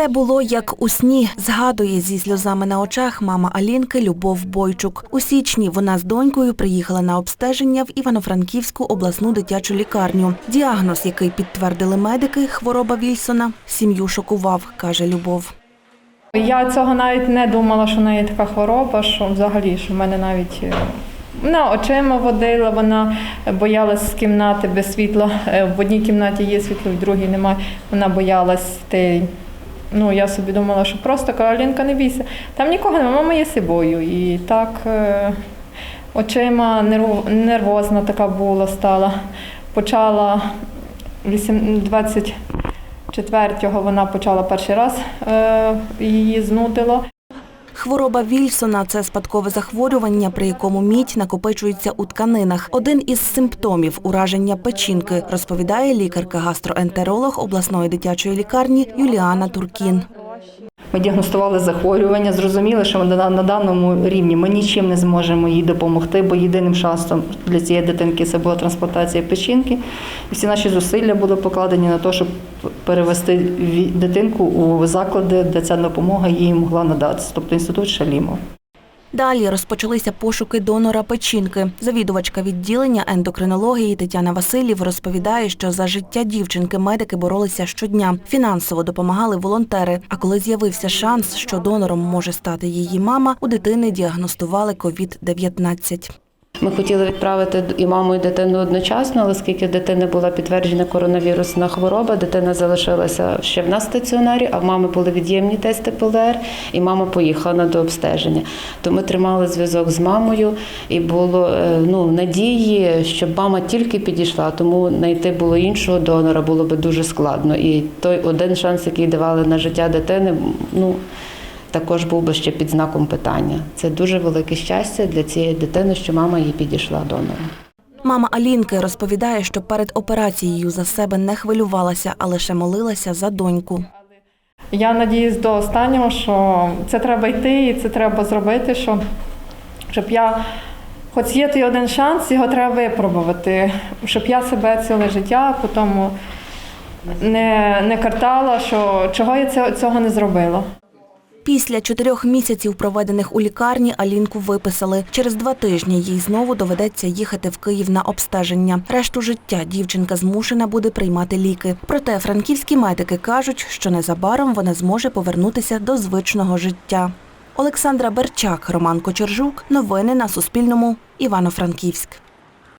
Все було як у сні, згадує зі сльозами на очах мама Алінки Любов Бойчук. У січні вона з донькою приїхала на обстеження в Івано-Франківську обласну дитячу лікарню. Діагноз, який підтвердили медики, хвороба Вільсона, сім'ю шокував, каже Любов. Я цього навіть не думала, що в неї така хвороба, що взагалі, що в мене навіть е, вона очима водила, вона боялась з кімнати без світла. Е, В одній кімнаті є світло, в другій немає. Вона боялась йти. Ну, я собі думала, що просто Каролінка, не бійся. Там нікого немає, мама є собою. І так е, очима нерв- нервозна така була, стала. Почала 8 24-го вона почала перший раз е, її знудило. Хвороба Вільсона це спадкове захворювання, при якому мідь накопичується у тканинах. Один із симптомів ураження печінки, розповідає лікарка-гастроентеролог обласної дитячої лікарні Юліана Туркін. Ми діагностували захворювання, зрозуміли, що на, даному рівні ми нічим не зможемо їй допомогти, бо єдиним шансом для цієї дитинки це була трансплантація печінки. І всі наші зусилля були покладені на те, щоб перевести дитинку у заклади, де ця допомога їй могла надатися, тобто інститут Шалімов. Далі розпочалися пошуки донора печінки. Завідувачка відділення ендокринології Тетяна Васильєв розповідає, що за життя дівчинки медики боролися щодня. Фінансово допомагали волонтери. А коли з'явився шанс, що донором може стати її мама, у дитини діагностували COVID-19. Ми хотіли відправити і маму, і дитину одночасно, але оскільки дитини була підтверджена коронавірусна хвороба, дитина залишилася ще в нас в стаціонарі, а в мами були від'ємні тести ПЛР, і мама поїхала на дообстеження. То ми тримали зв'язок з мамою, і було е, ну, надії, щоб мама тільки підійшла, тому знайти було іншого донора було би дуже складно. І той один шанс, який давали на життя дитини, ну також був би ще під знаком питання. Це дуже велике щастя для цієї дитини, що мама їй підійшла донором. Мама Алінки розповідає, що перед операцією за себе не хвилювалася, а лише молилася за доньку. Я надіюсь до останнього, що це треба йти і це треба зробити, що, щоб я, хоч є той один шанс, його треба випробувати, щоб я себе ціле життя потім не, не картала, що чого я цього, цього не зробила. Після чотирьох місяців, проведених у лікарні, Алінку виписали. Через два тижні їй знову доведеться їхати в Київ на обстеження. Решту життя дівчинка змушена буде приймати ліки. Проте франківські медики кажуть, що незабаром вона зможе повернутися до звичного життя. Олександра Берчак, Роман Кочержук. Новини на Суспільному. Івано-Франківськ.